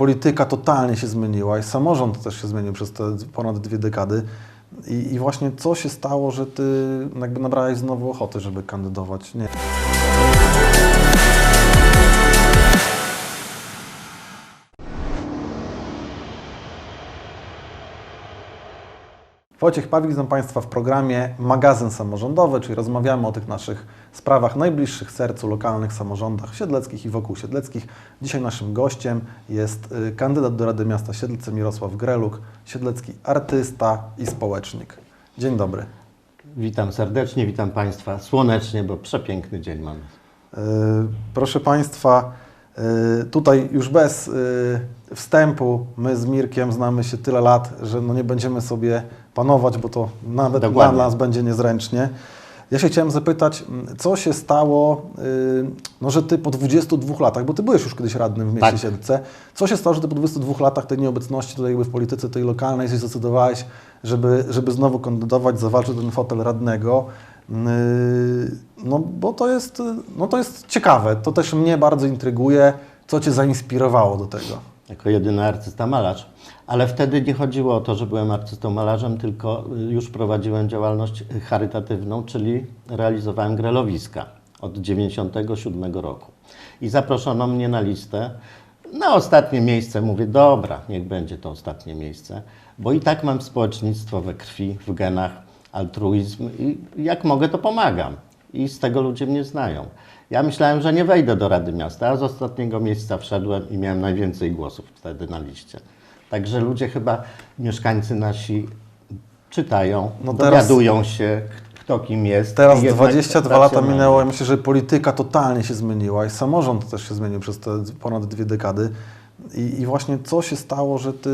Polityka totalnie się zmieniła i samorząd też się zmienił przez te ponad dwie dekady. I, I właśnie co się stało, że ty jakby nabrałeś znowu ochoty, żeby kandydować? Nie. Wojciech Pawlik, witam Państwa w programie Magazyn Samorządowy, czyli rozmawiamy o tych naszych sprawach najbliższych sercu, lokalnych samorządach siedleckich i wokół siedleckich. Dzisiaj naszym gościem jest y, kandydat do Rady Miasta Siedlce Mirosław Greluk, siedlecki artysta i społecznik. Dzień dobry. Witam serdecznie, witam Państwa słonecznie, bo przepiękny dzień mamy. Y, Proszę Państwa, y, tutaj już bez y, wstępu, my z Mirkiem znamy się tyle lat, że no nie będziemy sobie panować, bo to nawet dla Dokładnie. nas będzie niezręcznie. Ja się chciałem zapytać, m, co się stało, y, no że Ty po 22 latach, bo Ty byłeś już kiedyś radnym w mieście Tak. Siedlce, co się stało, że Ty po 22 latach tej nieobecności tutaj jakby w polityce tej lokalnej się zdecydowałeś, żeby, żeby znowu kandydować, zawalczyć ten fotel radnego? Yy, No bo to jest, no to jest ciekawe, to też mnie bardzo intryguje, co Cię zainspirowało do tego. Jako jedyny artysta malarz. Ale wtedy nie chodziło o to, że byłem artystą malarzem, tylko y, już prowadziłem działalność charytatywną, czyli realizowałem grelowiska od 97 roku. I zaproszono mnie na listę. Na ostatnie miejsce mówię, dobra, niech będzie to ostatnie miejsce, bo i tak mam społecznictwo we krwi, w genach, altruizm i jak mogę, to pomagam. I z tego ludzie mnie znają. Ja myślałem, że nie wejdę do Rady Miasta, a z ostatniego miejsca wszedłem i miałem najwięcej głosów wtedy na liście. Także ludzie chyba, mieszkańcy nasi czytają, No teraz- dowiadują się, kto kim jest. Teraz i jednak 22 lata minęło, ja myślę, że polityka totalnie się zmieniła i samorząd też się zmienił przez te ponad dwie dekady. I, I właśnie co się stało, że Ty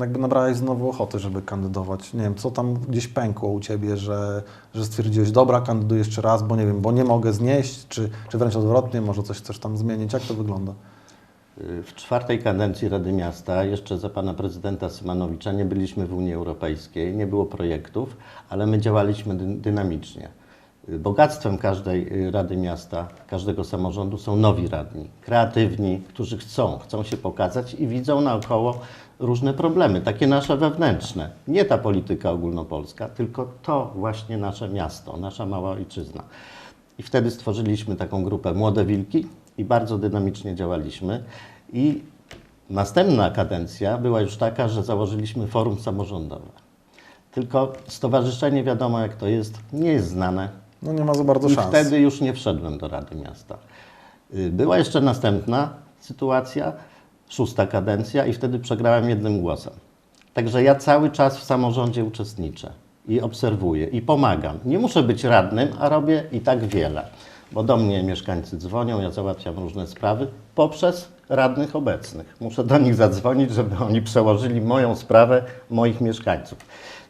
jakby nabrałeś znowu ochoty, żeby kandydować? Nie wiem, co tam gdzieś pękło u Ciebie, że, że stwierdziłeś, dobra, kandyduję jeszcze raz, bo nie wiem, bo nie mogę znieść, czy, czy wręcz odwrotnie, może coś chcesz tam zmienić. Jak to wygląda? W czwartej kadencji Rady Miasta, jeszcze za pana prezydenta Symanowicza, nie byliśmy w Unii Europejskiej, nie było projektów, ale my działaliśmy dy- dynamicznie. Bogactwem każdej y, Rady Miasta, każdego samorządu są nowi radni, kreatywni, którzy chcą, chcą się pokazać i widzą naokoło różne problemy, takie nasze wewnętrzne. Nie ta polityka ogólnopolska, tylko to właśnie nasze miasto, nasza mała ojczyzna. I wtedy stworzyliśmy taką grupę Młode Wilki i bardzo dynamicznie działaliśmy. I następna kadencja była już taka, że założyliśmy forum samorządowe. Tylko stowarzyszenie, wiadomo jak to jest, nie jest znane. No nie ma za bardzo I szans. wtedy już nie wszedłem do Rady Miasta. Y, Była jeszcze następna sytuacja, szósta kadencja i wtedy przegrałem jednym głosem. Także ja cały czas w samorządzie uczestniczę i obserwuję i pomagam. Nie muszę być radnym, a robię i tak wiele. Bo do mnie mieszkańcy dzwonią, ja załatwiam różne sprawy poprzez radnych obecnych. Muszę do nich zadzwonić, żeby oni przełożyli moją sprawę moich mieszkańców.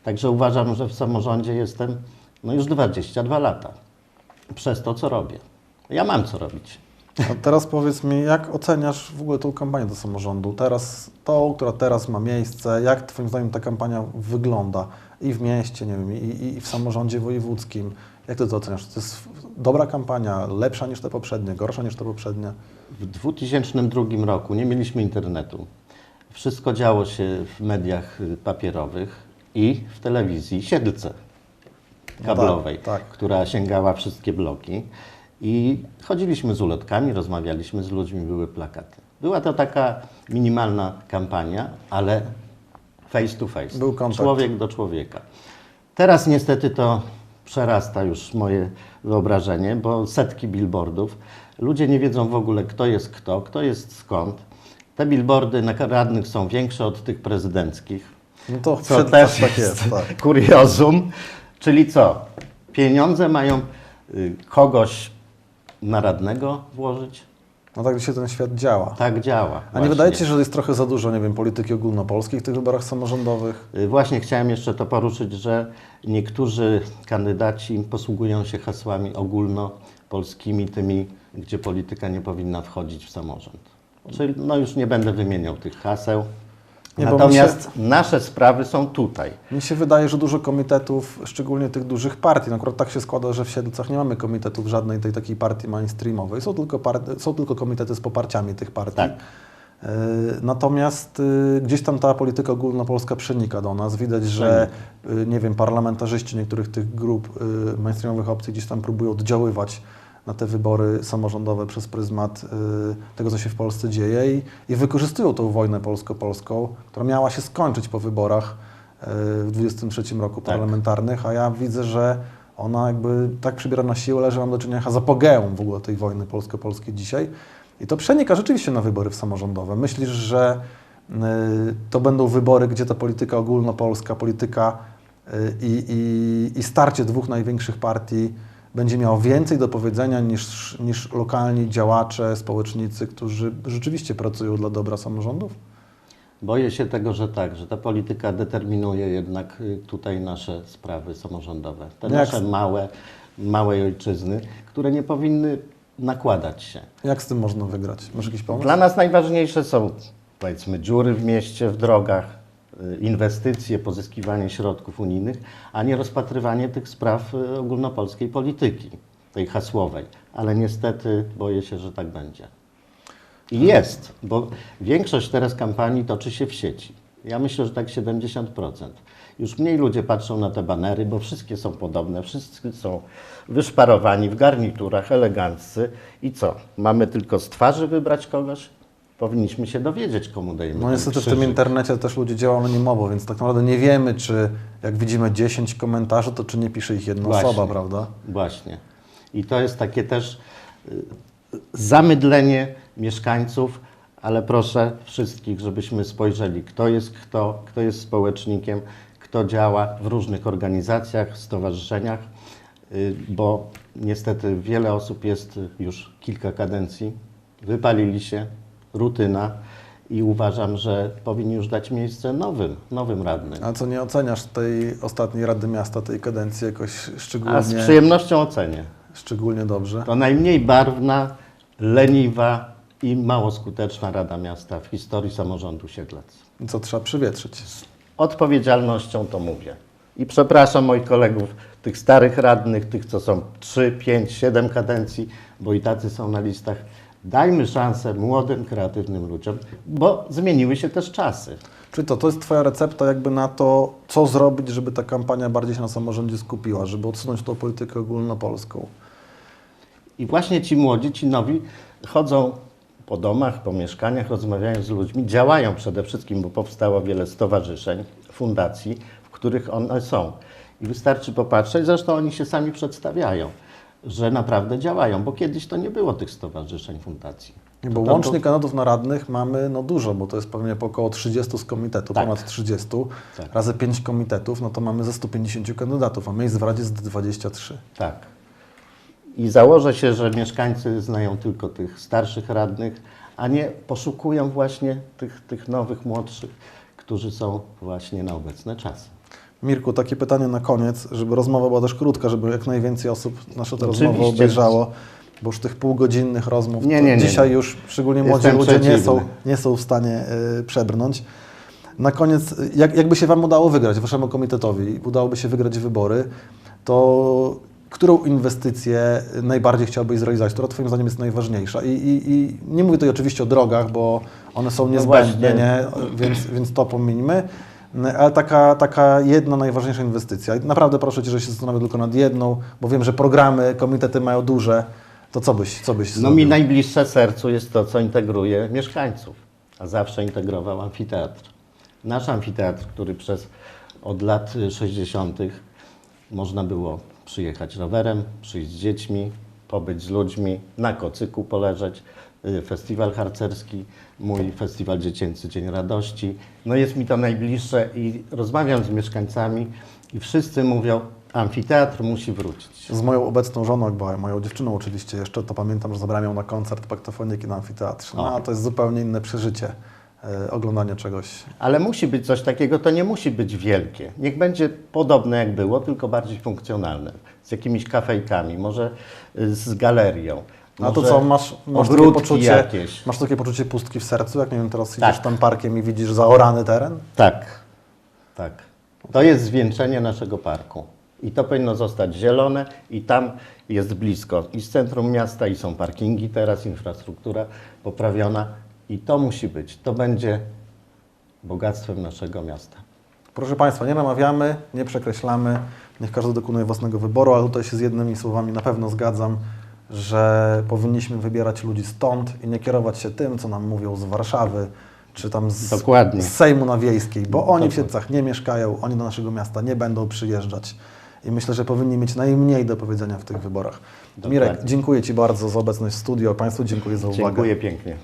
Także uważam, że w samorządzie jestem no już 22 lata przez to, co robię. Ja mam co robić. A teraz powiedz mi, jak oceniasz w ogóle tą kampanię do samorządu? Teraz, tą, która teraz ma miejsce, jak Twoim zdaniem ta kampania wygląda i w mieście, nie wiem, i, i- w samorządzie wojewódzkim? Jak Ty to oceniasz? To jest dobra kampania, lepsza niż te poprzednie, gorsza niż te poprzednie? W 2002 roku nie mieliśmy internetu. Wszystko działo się w mediach papierowych i w telewizji Siedlce kablowej, tak, tak. która sięgała wszystkie bloki. I chodziliśmy z ulotkami, rozmawialiśmy z ludźmi, były plakaty. Była to taka minimalna kampania, ale face to face. Był kontakt. Człowiek do człowieka. Teraz niestety to przerasta już moje wyobrażenie, bo setki billboardów. Ludzie nie wiedzą w ogóle, kto jest kto, kto jest skąd. Te billboardy na radnych są większe od tych prezydenckich. No to Co też tak jest, jest, tak. kuriozum. Czyli co? Pieniądze mają y, kogoś na radnego włożyć? No tak dzisiaj ten świat działa. Tak działa. A nie właśnie. wydaje Ci się, że jest trochę za dużo, nie wiem, polityki ogólnopolskiej w tych wyborach samorządowych? Y, Właśnie chciałem jeszcze to poruszyć, że niektórzy kandydaci posługują się hasłami ogólnopolskimi, tymi, gdzie polityka nie powinna wchodzić w samorząd. Czyli no już nie będę wymieniał tych haseł. Nie, Natomiast nasze sprawy są tutaj. Mi się wydaje, że dużo komitetów, szczególnie tych dużych partii, no akurat tak się składa, że w Siedlcach nie mamy komitetów żadnej tej takiej partii mainstreamowej, są tylko, są tylko komitety z poparciami tych partii. Tak. E, Natomiast y, gdzieś tam ta polityka ogólnopolska przenika do nas. Widać, że y, nie wiem, parlamentarzyści niektórych tych grup mainstreamowych opcji gdzieś tam próbują oddziaływać na te wybory samorządowe przez pryzmat y, tego, co się w Polsce dzieje i, i wykorzystują tą wojnę polsko-polską, która miała się skończyć po wyborach y, w 23 roku Tak. parlamentarnych, a ja widzę, że ona jakby tak przybiera na siłę, że mam do czynienia z apogeum w ogóle tej wojny polsko-polskiej dzisiaj. I to przenika rzeczywiście na wybory samorządowe. Myślisz, że y, to będą wybory, gdzie ta polityka ogólnopolska, polityka i, i starcie dwóch największych partii będzie miało więcej do powiedzenia niż, niż lokalni działacze, społecznicy, którzy rzeczywiście pracują dla dobra samorządów? Boję się tego, że tak, że ta polityka determinuje jednak y, tutaj nasze sprawy samorządowe. Te jak nasze małe, małe ojczyzny, które nie powinny nakładać się. Jak z tym można wygrać? Masz jakiś pomysł? Dla nas najważniejsze są powiedzmy dziury w mieście, w drogach, inwestycje, pozyskiwanie środków unijnych, a nie rozpatrywanie tych spraw y, ogólnopolskiej polityki, tej hasłowej. Ale niestety boję się, że tak będzie. I jest, bo większość teraz kampanii toczy się w sieci. Ja myślę, że tak 70%. Już mniej ludzie patrzą na te banery, bo wszystkie są podobne, wszyscy są wyszparowani w garniturach, eleganccy. I co? Mamy tylko z twarzy wybrać kogoś? Powinniśmy się dowiedzieć, komu dajemy No niestety w tym krzyżyk. internecie też ludzie działają anonimowo, więc tak naprawdę nie wiemy, czy jak widzimy 10 komentarzy, to czy nie pisze ich jedna Właśnie. osoba, prawda? Właśnie. I to jest takie też y, zamydlenie mieszkańców, ale proszę wszystkich, żebyśmy spojrzeli, kto jest kto, kto jest społecznikiem, kto działa w różnych organizacjach, stowarzyszeniach, y, bo niestety wiele osób jest już kilka kadencji, wypalili się, rutyna i uważam, że powinni już dać miejsce nowym, nowym radnym. A co nie oceniasz tej ostatniej Rady Miasta, tej kadencji jakoś A z szczególnie, przyjemnością ocenię. szczególnie dobrze? To najmniej barwna, leniwa i mało skuteczna Rada Miasta w historii samorządu Siedlec. Co trzeba przywietrzyć? Odpowiedzialnością to mówię. I przepraszam moich kolegów, tych starych radnych, tych co są 3, 5, 7 kadencji, bo i tacy są na listach. Dajmy szansę młodym, kreatywnym ludziom, bo zmieniły się też czasy. Czyli to, to jest Twoja recepta jakby na to, co zrobić, żeby ta kampania bardziej się na samorządzie skupiła, żeby odsunąć tą politykę ogólnopolską. I właśnie ci młodzi, ci nowi chodzą po domach, po mieszkaniach, rozmawiają z ludźmi, działają przede wszystkim, bo powstało wiele stowarzyszeń, fundacji, w których one są. I wystarczy popatrzeć, zresztą oni się sami przedstawiają, że naprawdę działają, bo kiedyś to nie było tych stowarzyszeń, fundacji. Nie, Bo To- to- łącznie kandydatów na radnych mamy no dużo, bo to jest pewnie po około 30 z komitetu, Tak. ponad 30, Tak. razy 5 komitetów, no to mamy ze 150 kandydatów, a miejsc w Radzie jest 23. Tak. I założę się, że mieszkańcy znają tylko tych starszych radnych, a nie poszukują właśnie tych, tych nowych, młodszych, którzy są właśnie na obecne czasy. Mirku, takie pytanie na koniec, żeby rozmowa była też krótka, żeby jak najwięcej osób naszą tę rozmowę obejrzało, bo już tych półgodzinnych rozmów Nie, nie, nie, dzisiaj już szczególnie młodzi Jestem ludzie nie są, nie są w stanie y, przebrnąć. Na koniec, jak, jakby się Wam udało wygrać, Waszemu komitetowi, udałoby się wygrać wybory, to którą inwestycję najbardziej chciałbyś zrealizować, która Twoim zdaniem jest najważniejsza? I, i, i nie mówię tutaj oczywiście o drogach, bo one są niezbędne, No nie? Więc, więc to pomińmy. Ale taka, taka jedna najważniejsza inwestycja. I Naprawdę proszę Cię, że się zastanowię tylko nad jedną, bo wiem, że programy, komitety mają duże. To co byś, co byś No zrobił? mi najbliższe sercu jest to, co integruje mieszkańców, a zawsze integrował amfiteatr. Nasz amfiteatr, który przez od lat y, 60. można było przyjechać rowerem, przyjść z dziećmi, pobyć z ludźmi, na kocyku poleżeć, festiwal harcerski, mój festiwal dziecięcy Dzień Radości. No jest mi to najbliższe i rozmawiam z mieszkańcami i wszyscy mówią, amfiteatr musi wrócić. Z moją obecną żoną, była moją dziewczyną oczywiście jeszcze, to pamiętam, że zabrałem ją na koncert paktofoniki na amfiteatrze. No, O. a to jest zupełnie inne przeżycie, e, oglądanie czegoś. Ale musi być coś takiego, to nie musi być wielkie. Niech będzie podobne jak było, tylko bardziej funkcjonalne. Z jakimiś kafejkami, może y, z galerią. A to co, masz, masz, takie poczucie, jakieś. masz takie poczucie pustki w sercu, jak nie wiem, teraz Tak. idziesz tam parkiem i widzisz zaorany teren? Tak, tak. To jest zwieńczenie naszego parku. I to powinno zostać zielone i tam jest blisko i z centrum miasta i są parkingi teraz, infrastruktura poprawiona I to musi być. To będzie bogactwem naszego miasta. Proszę Państwa, nie namawiamy, nie przekreślamy, niech każdy dokonuje własnego wyboru, ale tutaj się z jednymi słowami na pewno zgadzam, że powinniśmy wybierać ludzi stąd i nie kierować się tym, co nam mówią z Warszawy, czy tam z, Dokładnie. z Sejmu na Wiejskiej, bo oni w. Siedlcach nie mieszkają, oni do naszego miasta nie będą przyjeżdżać. I myślę, że powinni mieć najmniej do powiedzenia w tych wyborach. Dokładnie. Mirek, dziękuję Ci bardzo za obecność w studio, Państwu dziękuję za uwagę. Dziękuję pięknie.